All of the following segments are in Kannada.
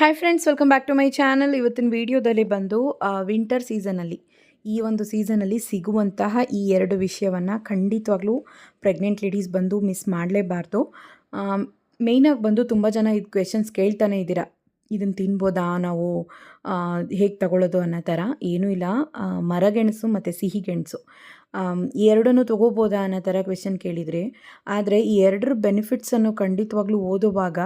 Hi friends welcome back to my channel ಇವತ್ತಿನ ವಿಡಿಯೋದಲ್ಲಿ ಬಂದು ವಿಂಟರ್ ಸೀಸನಲ್ಲಿ ಈ ಒಂದು ಸೀಸನಲ್ಲಿ ಸಿಗುವಂತಹ ಈ ಎರಡು ವಿಷಯವನ್ನು ಖಂಡಿತವಾಗ್ಲೂ ಪ್ರೆಗ್ನೆಂಟ್ ಲೇಡೀಸ್ ಬಂದು ಮಿಸ್ ಮಾಡಲೇಬಾರ್ದು. ಮೇಯ್ನಾಗಿ ಬಂದು ತುಂಬ ಜನ ಇದು ಕ್ವೆಶನ್ಸ್ ಕೇಳ್ತಾನೆ ಇದ್ದೀರಾ. ಇದನ್ನು ತಿನ್ಬೋದಾ ನಾವು? ಹೇಗೆ ತಗೊಳ್ಳೋದು ಅನ್ನೋ ಥರ ಏನೂ ಇಲ್ಲ. ಮರಗೆಣಸು ಮತ್ತು ಸಿಹಿಗೆಣಸು ಈ ಎರಡನ್ನೂ ತೊಗೋಬೋದಾ ಅನ್ನೋ ಥರ ಕ್ವೆಶನ್ ಕೇಳಿದರೆ. ಆದರೆ ಈ ಎರಡರ ಬೆನಿಫಿಟ್ಸನ್ನು ಖಂಡಿತವಾಗ್ಲೂ ಓದುವಾಗ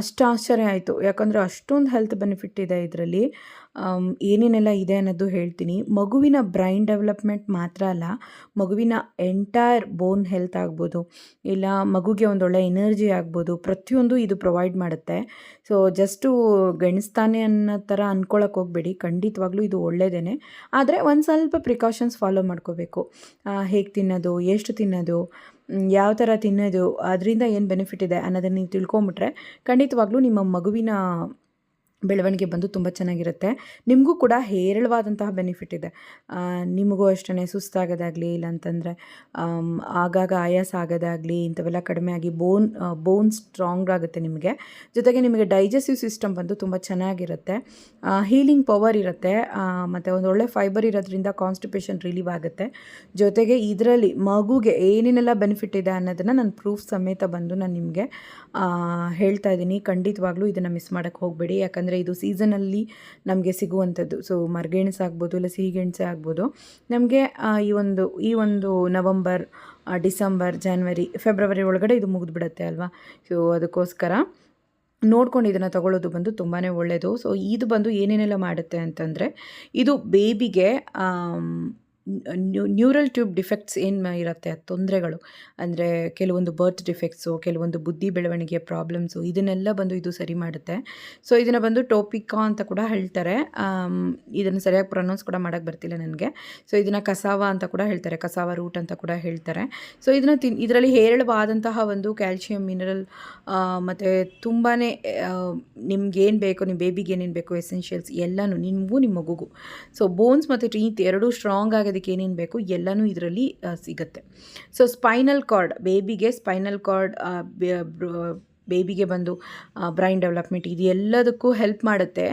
ಅಷ್ಟು ಆಶ್ಚರ್ಯ ಆಯಿತು. ಯಾಕಂದರೆ ಅಷ್ಟೊಂದು ಹೆಲ್ತ್ ಬೆನಿಫಿಟ್ ಇದೆ ಇದರಲ್ಲಿ. ಏನೇನೆಲ್ಲ ಇದೆ ಅನ್ನೋದು ಹೇಳ್ತೀನಿ. ಮಗುವಿನ ಬ್ರೈನ್ ಡೆವಲಪ್ಮೆಂಟ್ ಮಾತ್ರ ಅಲ್ಲ, ಮಗುವಿನ ಎಂಟೈರ್ ಬೋನ್ ಹೆಲ್ತ್ ಆಗ್ಬೋದು, ಇಲ್ಲ ಮಗುಗೆ ಒಂದೊಳ್ಳೆ ಎನರ್ಜಿ ಆಗ್ಬೋದು, ಪ್ರತಿಯೊಂದು ಇದು ಪ್ರೊವೈಡ್ ಮಾಡುತ್ತೆ. ಸೊ ಜಸ್ಟು ಗಣಿಸ್ತಾನೆ ಅನ್ನೋ ಥರ ಅಂದ್ಕೊಳಕ್ಕೆ ಹೋಗಬೇಡಿ. ಖಂಡಿತವಾಗ್ಲೂ ಇದು ಒಳ್ಳೆಯದೇ ಆದರೆ ಒಂದು ಸ್ವಲ್ಪ ಪ್ರಿಕಾಷನ್ಸ್ ಫಾಲೋ ಮಾಡ್ಕೋಬೇಕು. ಹೇಗೆ ತಿನ್ನೋದು, ಎಷ್ಟು ತಿನ್ನೋದು ಯಾವ ಥರ ತಿನ್ನೋದು ಅದರಿಂದ ಏನು ಬೆನಿಫಿಟ್ ಇದೆ ಅನ್ನೋದನ್ನು ನೀವು ತಿಳ್ಕೊಂಬಿಟ್ರೆ ಖಂಡಿತವಾಗ್ಲೂ ನಿಮ್ಮ ಮಗುವಿನ ಬೆಳವಣಿಗೆ ಬಂದು ತುಂಬ ಚೆನ್ನಾಗಿರುತ್ತೆ. ನಿಮಗೂ ಕೂಡ ಹೇರಳವಾದಂತಹ ಬೆನಿಫಿಟ್ ಇದೆ. ನಿಮಗೂ ಅಷ್ಟೇ ಸುಸ್ತಾಗೋದಾಗಲಿ, ಇಲ್ಲಾಂತಂದರೆ ಆಗಾಗ ಆಯಾಸ ಆಗೋದಾಗಲಿ, ಇಂಥವೆಲ್ಲ ಕಡಿಮೆ ಆಗಿ ಬೋನ್ ಬೋನ್ ಸ್ಟ್ರಾಂಗ್ ಆಗುತ್ತೆ ನಿಮಗೆ. ಜೊತೆಗೆ ನಿಮಗೆ ಡೈಜೆಸ್ಟಿವ್ ಸಿಸ್ಟಮ್ ಬಂದು ತುಂಬ ಚೆನ್ನಾಗಿರುತ್ತೆ. ಹೀಲಿಂಗ್ ಪವರ್ ಇರುತ್ತೆ. ಮತ್ತು ಒಂದು ಒಳ್ಳೆ ಫೈಬರ್ ಇರೋದ್ರಿಂದ ಕಾನ್ಸ್ಟಿಪೇಷನ್ ರಿಲೀವ್ ಆಗುತ್ತೆ. ಜೊತೆಗೆ ಇದರಲ್ಲಿ ಮಗುಗೆ ಏನೇನೆಲ್ಲ ಬೆನಿಫಿಟ್ ಇದೆ ಅನ್ನೋದನ್ನು ನಾನು ಪ್ರೂಫ್ ಸಮೇತ ಬಂದು ನಾನು ನಿಮಗೆ ಹೇಳ್ತಾ ಇದ್ದೀನಿ. ಖಂಡಿತವಾಗ್ಲೂ ಇದನ್ನು ಮಿಸ್ ಮಾಡೋಕ್ಕೆ ಹೋಗಬೇಡಿ. ಯಾಕಂದರೆ ಇದು ಸೀಸನಲ್ಲಿ ನಮಗೆ ಸಿಗುವಂಥದ್ದು. ಸೊ ಮರಗೆಣಸು ಆಗ್ಬೋದು, ಇಲ್ಲ ಸಿಹಿಗೆಣಸೆ ಆಗ್ಬೋದು. ನಮಗೆ ಈ ಒಂದು ಈ ಒಂದು ನವಂಬರ್ ಡಿಸೆಂಬರ್, ಜಾನ್ವರಿ, ಫೆಬ್ರವರಿ ಒಳಗಡೆ ಇದು ಮುಗಿದ್ಬಿಡುತ್ತೆ ಅಲ್ವಾ? ಸೊ ಅದಕ್ಕೋಸ್ಕರ ನೋಡ್ಕೊಂಡು ಇದನ್ನು ತಗೊಳ್ಳೋದು ಬಂದು ತುಂಬಾ ಒಳ್ಳೆಯದು ಸೊ ಇದು ಬಂದು ಏನೇನೆಲ್ಲ ಮಾಡುತ್ತೆ ಅಂತಂದರೆ, ಇದು ಬೇಬಿಗೆ ನ್ಯೂರಲ್ ಟ್ಯೂಬ್ ಡಿಫೆಕ್ಟ್ಸ್ ಏನು ಇರುತ್ತೆ ತೊಂದರೆಗಳು. ಅಂದರೆ ಕೆಲವೊಂದು ಬರ್ತ್ ಡಿಫೆಕ್ಟ್ಸು ಕೆಲವೊಂದು ಬುದ್ಧಿ ಬೆಳವಣಿಗೆ ಪ್ರಾಬ್ಲಮ್ಸು ಇದನ್ನೆಲ್ಲ ಬಂದು ಇದು ಸರಿ ಮಾಡುತ್ತೆ. ಸೊ ಇದನ್ನು ಬಂದು ಟೋಪಿಕಾ ಅಂತ ಕೂಡ ಹೇಳ್ತಾರೆ. ಇದನ್ನು ಸರಿಯಾಗಿ ಪ್ರೊನೌನ್ಸ್ ಕೂಡ ಮಾಡೋಕ್ಕೆ ಬರ್ತಿಲ್ಲ ನನಗೆ. ಸೊ ಇದನ್ನು ಕಸಾವ ಅಂತ ಕೂಡ ಹೇಳ್ತಾರೆ. ಕಸಾವ ರೂಟ್ ಅಂತ ಕೂಡ ಹೇಳ್ತಾರೆ. ಸೊ ಇದನ್ನು ತಿನ್ ಇದರಲ್ಲಿ ಹೇರಳವಾದಂತಹ ಒಂದು ಕ್ಯಾಲ್ಶಿಯಂ ಮಿನರಲ್ ಮತ್ತು ತುಂಬಾ ನಿಮ್ಗೇನು ಬೇಕು ನಿಮ್ಮ ಬೇಬಿಗೆ ಏನೇನು ಬೇಕು ಎಸೆನ್ಷಿಯಲ್ಸ್ ಎಲ್ಲನೂ ನಿಮಗೂ ನಿಮ್ಮ ಮಗುಗೂ. ಸೊ ಬೋನ್ಸ್ ಮತ್ತು ಟೀತ್ ಎರಡೂ ಸ್ಟ್ರಾಂಗ್ ಆಗೋದಕ್ಕೆ ಏನೇನು ಬೇಕು ಎಲ್ಲನೂ ಇದರಲ್ಲಿ ಸಿಗುತ್ತೆ. ಸೊ ಸ್ಪೈನಲ್ ಕಾರ್ಡ್ ಬೇಬಿಗೆ ಸ್ಪೈನಲ್ ಕಾರ್ಡ್ ಬೇಬಿಗೆ ಬಂದು ಬ್ರೈನ್ ಡೆವಲಪ್ಮೆಂಟ್ ಇದು ಎಲ್ಲದಕ್ಕೂ ಹೆಲ್ಪ್ ಮಾಡುತ್ತೆ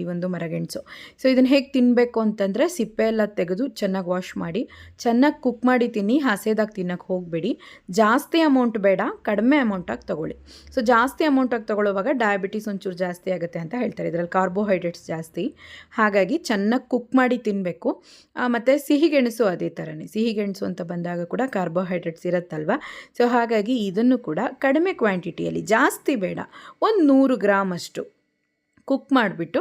ಈ ಒಂದು ಮರಗೆಣಸು. ಸೊ ಇದನ್ನು ಹೇಗೆ ತಿನ್ನಬೇಕು ಅಂತಂದರೆ ಸಿಪ್ಪೆ ಎಲ್ಲ ತೆಗೆದು ಚೆನ್ನಾಗಿ ವಾಶ್ ಮಾಡಿ, ಚೆನ್ನಾಗಿ ಕುಕ್ ಮಾಡಿ ತಿನ್ನಿ, ಹಸೆದಾಗಿ ತಿನ್ನೋಕ್ಕೆ ಹೋಗಬೇಡಿ. ಜಾಸ್ತಿ ಅಮೌಂಟ್ ಬೇಡ, ಕಡಿಮೆ ಅಮೌಂಟಾಗಿ ತೊಗೊಳ್ಳಿ. ಸೊ ಜಾಸ್ತಿ ಅಮೌಂಟಾಗಿ ತೊಗೊಳ್ಳುವಾಗ ಡಯಾಬಿಟಿಸ್ ಒಂಚೂರು ಜಾಸ್ತಿ ಆಗುತ್ತೆ ಅಂತ ಹೇಳ್ತಾರೆ. ಇದರಲ್ಲಿ ಕಾರ್ಬೋಹೈಡ್ರೇಟ್ಸ್ ಜಾಸ್ತಿ. ಹಾಗಾಗಿ ಚೆನ್ನಾಗಿ ಕುಕ್ ಮಾಡಿ ತಿನ್ನಬೇಕು ಮತ್ತು ಸಿಹಿಗೆಣಸು ಅದೇ ಥರನೇ ಸಿಹಿಗೆಣಸು ಅಂತ ಬಂದಾಗ ಕೂಡ ಕಾರ್ಬೋಹೈಡ್ರೇಟ್ಸ್ ಇರುತ್ತಲ್ವ? ಸೊ ಹಾಗಾಗಿ ಇದನ್ನು ಕೂಡ ಕಡಿಮೆ ಕ್ವಾಂಟಿಟಿಯಲ್ಲಿ ಜಾಸ್ತಿ ಬೇಡ. ಒಂದು ನೂರು ಗ್ರಾಮ್ ಅಷ್ಟು. ಕುಕ್ ಮಾಡಿಬಿಟ್ಟು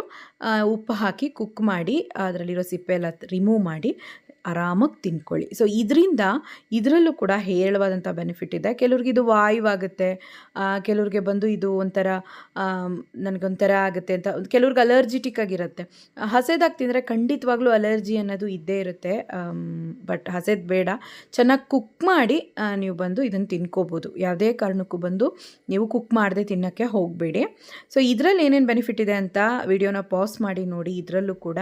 ಉಪ್ಪು ಹಾಕಿ ಕುಕ್ ಮಾಡಿ, ಅದರಲ್ಲಿರೋ ಸಿಪ್ಪೆ ಎಲ್ಲ ರಿಮೂವ್ ಮಾಡಿ ಆರಾಮಾಗಿ ತಿನ್ಕೊಳ್ಳಿ ಸೊ ಇದರಿಂದ ಇದರಲ್ಲೂ ಕೂಡ ಹೇರಳವಾದಂಥ ಬೆನಿಫಿಟ್ ಇದೆ. ಕೆಲವ್ರಿಗೆ ಇದು ವಾಯುವಾಗುತ್ತೆ. ಕೆಲವ್ರಿಗೆ ಬಂದು ಇದು ಒಂಥರ ನನಗೊಂಥರ ಆಗುತ್ತೆ ಅಂತ ಕೆಲವ್ರಿಗೆ ಅಲರ್ಜಿಟಿಕ್ ಆಗಿರುತ್ತೆ. ಹಸೆದಾಗಿ ತಿಂದರೆ ಖಂಡಿತವಾಗ್ಲೂ ಅಲರ್ಜಿ ಅನ್ನೋದು ಇದ್ದೇ ಇರುತ್ತೆ. ಬಟ್ ಹಸೆದು ಬೇಡ. ಚೆನ್ನಾಗಿ ಕುಕ್ ಮಾಡಿ ನೀವು ಬಂದು ಇದನ್ನು ತಿನ್ಕೋಬೋದು. ಯಾವುದೇ ಕಾರಣಕ್ಕೂ ಬಂದು ನೀವು ಕುಕ್ ಮಾಡದೆ ತಿನ್ನೋಕ್ಕೆ ಹೋಗಬೇಡಿ. ಸೊ ಇದರಲ್ಲಿ ಏನೇನು ಬೆನಿಫಿಟ್ ಇದೆ ಅಂತ ವಿಡಿಯೋನ ಪಾಸ್ ಮಾಡಿ ನೋಡಿ. ಇದರಲ್ಲೂ ಕೂಡ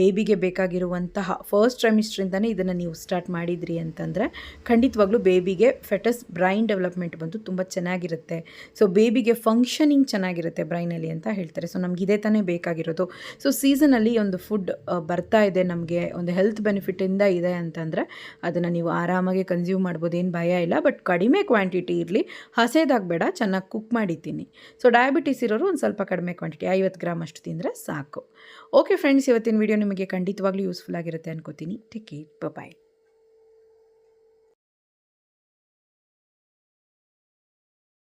ಬೇಬಿಗೆ ಬೇಕಾಗಿರುವಂತಹ ಫಸ್ಟ್ ಟ್ರೈಮಿಸ್ಟ್ರಿಂದನೇ ಇದನ್ನು ನೀವು ಸ್ಟಾರ್ಟ್ ಮಾಡಿದ್ರಿ ಅಂತಂದರೆ ಖಂಡಿತವಾಗ್ಲೂ ಬೇಬಿಗೆ ಫೆಟಸ್ ಬ್ರೈನ್ ಡೆವಲಪ್ಮೆಂಟ್ ಬಂದು ತುಂಬ ಚೆನ್ನಾಗಿರುತ್ತೆ. ಸೊ ಬೇಬಿಗೆ ಫಂಕ್ಷನಿಂಗ್ ಚೆನ್ನಾಗಿರುತ್ತೆ ಬ್ರೈನಲ್ಲಿ ಅಂತ ಹೇಳ್ತಾರೆ. ಸೊ ನಮ್ಗೆ ಇದೇ ತಾನೇ ಬೇಕಾಗಿರೋದು. ಸೊ ಸೀಸನಲ್ಲಿ ಒಂದು ಫುಡ್ ಬರ್ತಾ ಇದೆ, ನಮಗೆ ಒಂದು ಹೆಲ್ತ್ ಬೆನಿಫಿಟಿಂದ ಇದೆ ಅಂತಂದರೆ ಅದನ್ನು ನೀವು ಆರಾಮಾಗಿ ಕನ್ಸ್ಯೂಮ್ ಮಾಡ್ಬೋದು, ಏನು ಭಯ ಇಲ್ಲ. ಬಟ್ ಕಡಿಮೆ ಕ್ವಾಂಟಿಟಿ ಇರಲಿ, ಹಸೇದಾಗಬೇಡ, ಚೆನ್ನಾಗಿ ಕುಕ್ ಮಾಡಿ ತಿನ್ನಿ ಸೊ ಡಯಾಬಿಟಿಸ್ ಇರೋರು ಒಂದು ಸ್ವಲ್ಪ ಕಡಿಮೆ ಕ್ವಾಂಟಿಟಿ ಐವತ್ತು ಗ್ರಾಮ್ ಅಷ್ಟು ತಿಂದರೆ ಸಾಕು. ಓಕೆ ಫ್ರೆಂಡ್ಸ್ ಇವತ್ತಿನ ವಿಡಿಯೋ ನಿಮಗೆ ಖಂಡಿತವಾಗ್ಲೂ ಯೂಸ್ಫುಲ್ ಆಗಿರುತ್ತೆ ಅನ್ಕೋತೀನಿ. Take Bye bye.